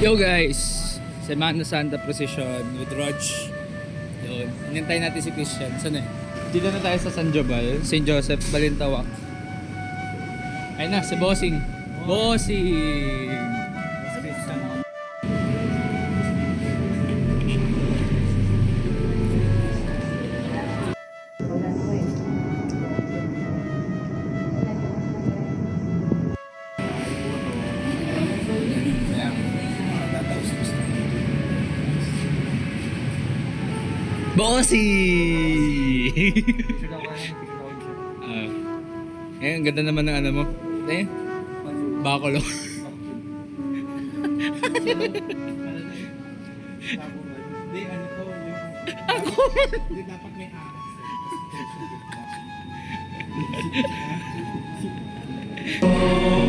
Yo guys! Semana Santa Procession with Raj. Yun. Inintay natin si Christian. Saan eh? Dito na tayo sa San Jobal, St. Joseph, Balintawak. Ayun na, si Bossing. Bossing! Bossy! Ah. eh, ang ganda naman ng ano mo. Eh, bakulo. Hindi, ano to. Ako! Hindi, dapat may ahas. Ayun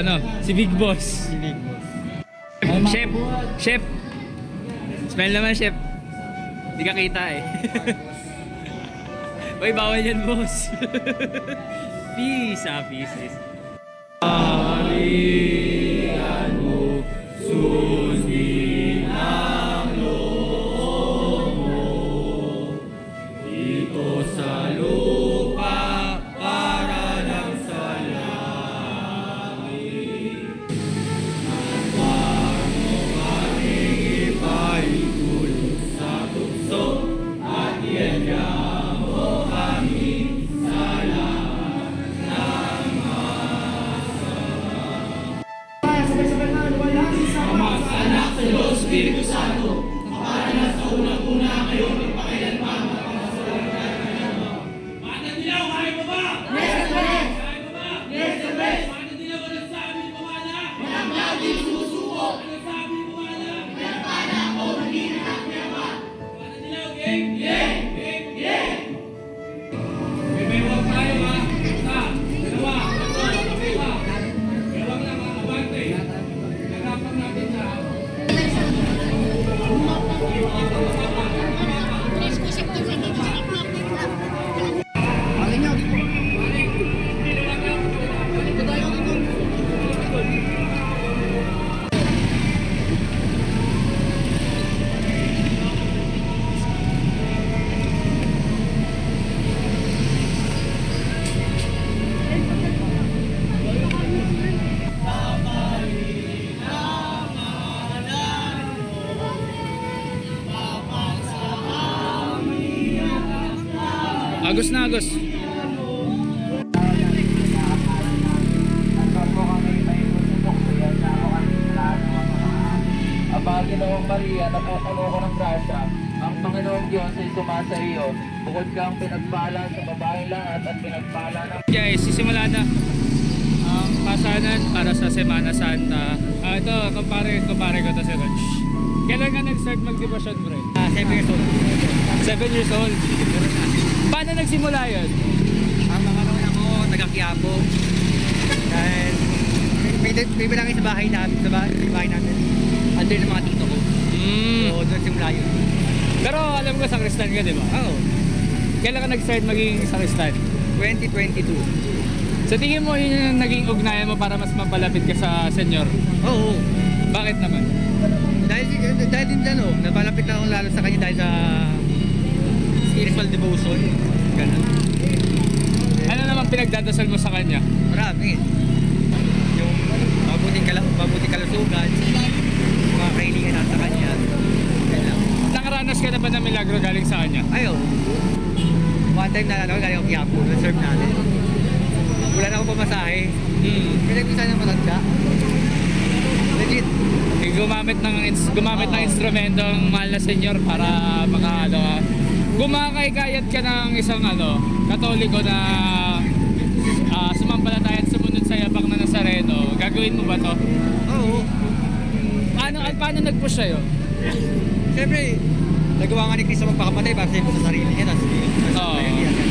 Si ano, si Big Boss. Chef, chef. Smell naman, chef. Hindi ka kita eh. Uy, bawal yan, boss. peace, ah, peace. peace. Arian mo, sundin Agos na, agos. Ang Panginoong Maria, napupuno ko ng grasya. Ang Panginoong Diyos ay sumasa iyo. Bukod kang pinagpala sa babae lahat at pinagpala ng Guys, sisimula na ang pasanan para sa Semana Santa. Ah, ito, kumpare, kumpare ko to si Raj. Kailan ka nag-start mag-devotion, bro? Ah, 7 years old. 7 years old. Paano nagsimula yun? Ang mga naman ako, taga-Quiapo. Dahil may, may bilangin sa bahay namin, sa bahay, sa bahay namin. Under ng mga tito ko. Mm. So, doon simula yun. Pero alam ko, sakristan ka, di ba? Oo. Kailan ka nag-start maging sakristan? 2022. Sa tingin mo, yun yung naging ugnayan mo para mas mapalapit ka sa senyor? Oo. Bakit naman? Dahil, dahil din dyan, oh, napalapit na ako lalo sa kanya dahil sa spiritual devotion. Ganun. Ano naman pinagdadasal mo sa kanya? Marami. Yung mabuting, kala, mabuting kalusugan, mga kahilingan natin sa kanya. Ganun. Nakaranas ka na ba ng milagro galing sa kanya? Ayaw. One time na ano, galing ako Quiapo, na-serve natin. Wala na ako pamasahe. Hmm. Pinagpisan ng matanda. Legit. Eh, Gumamit ng gumamit ng Oo. instrumento ang mahal na senyor para maka ano ka. Gumakay-kayat ka ng isang ano, katoliko na ah, sumampalataya at sumunod sa yapak na Nazareno. Gagawin mo ba to? Oo. Paano, at paano nag-push sa'yo? Siyempre, nagawa nga ni Cristo magpakamatay para sa sa sarili niya. Tapos, Oo.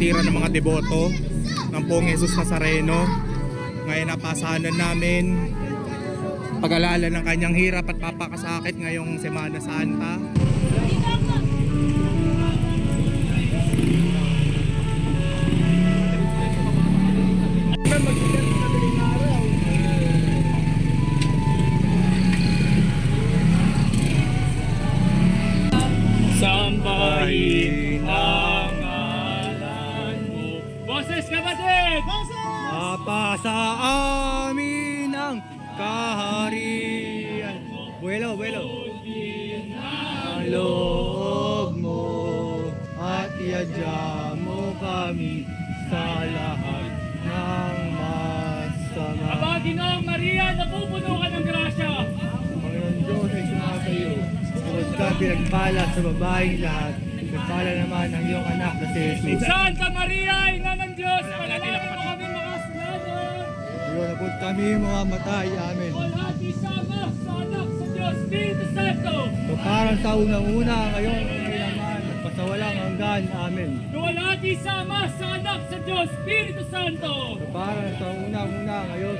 Kapatiran ng mga deboto ng Pong Jesus Nazareno. Ngayon napasanan namin pag-alala ng kanyang hirap at papakasakit ngayong Semana Santa. Ginoong Maria, napupuno ka ng grasya. Panginoon Diyos ay sumakayo. Bukod ka pinagpala sa babaeng lahat. Nagpala naman ang iyong anak na si Jesus. Santa Maria, Ina ng Diyos, panalangin mo kami. Diyo na po kami mga matay. Amen. Walhati sama sa anak sa Diyos, Espiritu Santo. So parang sa unang-una ngayon, kailangan at pasawalang hanggan. Amen. Walhati sama sa anak sa Diyos, Espiritu Santo. So parang sa unang-una ngayon,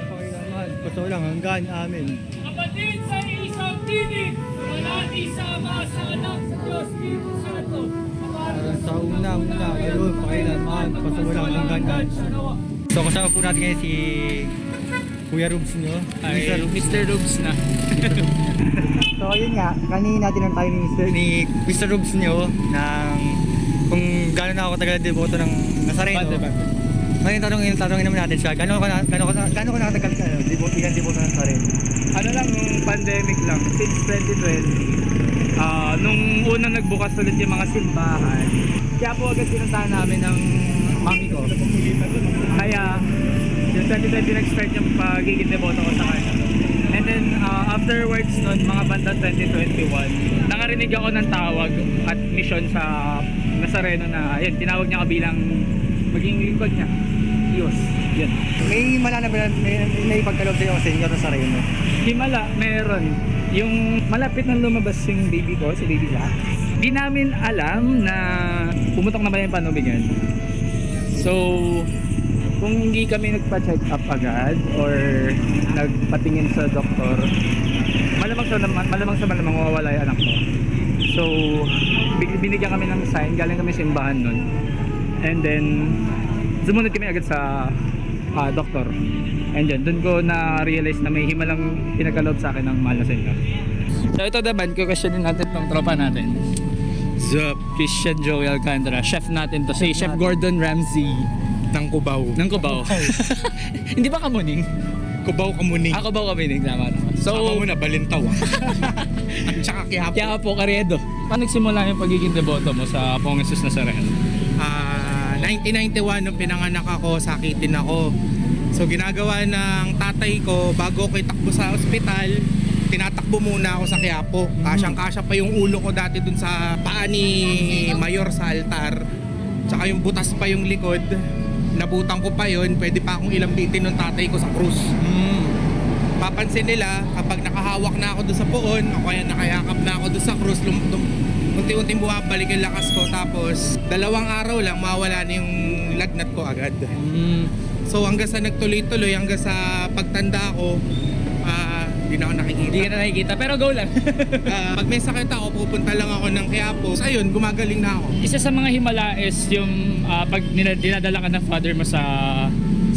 at pasawalang hanggan. Amen. Kapatid sa isang tinig, walhati sama sa anak sa Diyos, Espiritu Santo. Parang sa unang-una ngayon, kailangan at pasawalang hanggan. Amen. So kasama po natin ngayon si Kuya Rubs nyo. Ay, Mr. Rubes na. So yun nga, kanina tinanong tayo ni Mr. ni Mr. Rubs nyo ng kung gano'n na ako tagal deboto ng Nazareno. Bate, bate. Ngayon tanongin, tanongin naman natin siya, gano'n ka na, gano'n ka, na- gano'n ka nakatagal ka, deboto, ilang deboto ng Nazareno? ano lang, nung pandemic lang, since 2020, ah nung unang nagbukas ulit yung mga simbahan, kaya po agad pinuntahan namin ng mami ko. Kaya, yung 2020 nag-start yung pagiging deboto ko sa kanya. And then, ah, afterwards nun, mga bandang 2021, nakarinig ako ng tawag at mission sa Nazareno na, ayun, tinawag niya ako bilang maging lingkod niya. Diyos. Yan. May malala ba, may, may pagkaloob sa'yo ang Senyor Nazareno? Himala, meron. Yung malapit nang lumabas yung baby ko, si Baby Jack, di namin alam na pumutok na ba yung panubigan. So, kung hindi kami nagpa-check up agad or nagpatingin sa doktor, malamang sa malamang sa malamang mawawala yung anak ko. So, bin- binigyan kami ng sign, galing kami simbahan nun. And then, sumunod kami agad sa ah, doktor. And yun, dun ko na-realize na may himalang pinagkaloob sa akin ng mahal na senyor. So ito naman, kukasyonin natin tong tropa natin. Zup, Christian Joey Alcantara. Chef natin to. Si Chef Gordon Ramsay Ng Cubao. ng Cubao. Hindi ba kamuning? Cubao Kamuning. Ako ba kamuning? Tama naman. So, So, muna, Balintaw. At saka Quiapo. kaya po, Karyedo. Paano nagsimula yung pagiging deboto mo sa Pong Jesus Nazareno? Ah, 1991 nung pinanganak ako, sakitin ako. So ginagawa ng tatay ko bago ko itakbo sa ospital, tinatakbo muna ako sa Quiapo. Kasyang-kasya pa yung ulo ko dati dun sa paa ni Mayor sa altar. Tsaka yung butas pa yung likod. Nabutan ko pa yon pwede pa akong ilambitin ng tatay ko sa krus. Papansin nila kapag nakahawak na ako doon sa puon, o kaya nakayakap na ako doon sa krus, lum, lum, unti-unti bumabalik yung lakas ko. Tapos dalawang araw lang mawala na yung lagnat ko agad. Mm. So hanggang sa nagtuloy-tuloy, hanggang sa pagtanda ko, ah, hindi na ako nakikita. Hindi ka na nakikita, pero go lang. Ah, pag may sakit ako, pupunta lang ako ng Quiapo. So ayun, gumagaling na ako. Isa sa mga himala is yung ah, pag dinadala ka ng father mo sa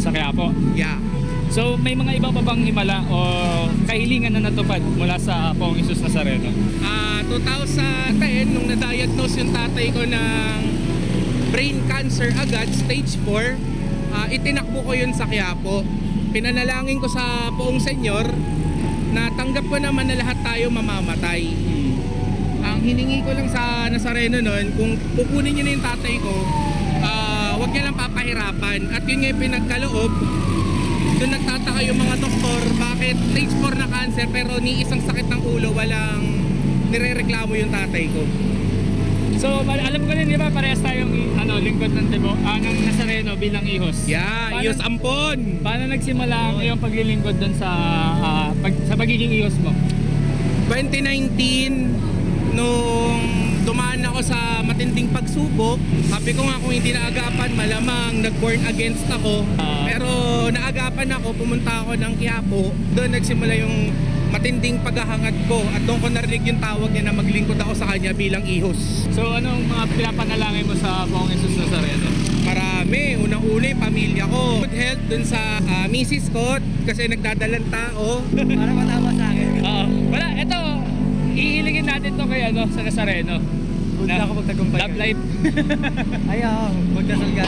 sa Quiapo. Yeah. So may mga iba pa bang himala o kahilingan na natupad mula sa Poong Isus Nazareno? Ah, 2010 nung na-diagnose yung tatay ko ng brain cancer agad, stage 4, ah, itinakbo ko yun sa Quiapo. Pinanalangin ko sa poong senyor na tanggap ko naman na lahat tayo mamamatay. Ang hiningi ko lang sa Nazareno noon, kung kukunin niyo na yung tatay ko, ah, wag niya lang papahirapan. At yun nga yung pinagkaloob, doon nagtataka yung mga doktor, bakit stage 4 na cancer pero ni isang sakit ng ulo, walang nirereklamo yung tatay ko. So alam ko rin di ba parehas tayong ano lingkod ng Debo, ah, ng Nazareno bilang ihos. Yeah, Paano- Iyos Ampon! Paano nagsimula ang iyong paglilingkod doon sa ah, pag, sa pagiging ihos mo? 2019, nung dumaan ako sa matinding pagsubok, sabi ko nga kung hindi naagapan, malamang nag-born against ako. Ah. Pero naagapan ako, pumunta ako ng Quiapo, doon nagsimula yung matinding paghahangad ko at doon ko narinig yung tawag niya na maglingkod ako sa kanya bilang ihos. So anong mga pinapanalangin mo sa Poong Isus Nazareno? Marami. Unang-una yung pamilya ko. Good health dun sa ah, misis ko kasi nagdadalang tao. Para matama sa akin. Oo. Wala, ito. Iiligin natin to kay ano, sa Nazareno. Huwag na ako magtagumpay. Love life. Ay, oo. Magdasal ka.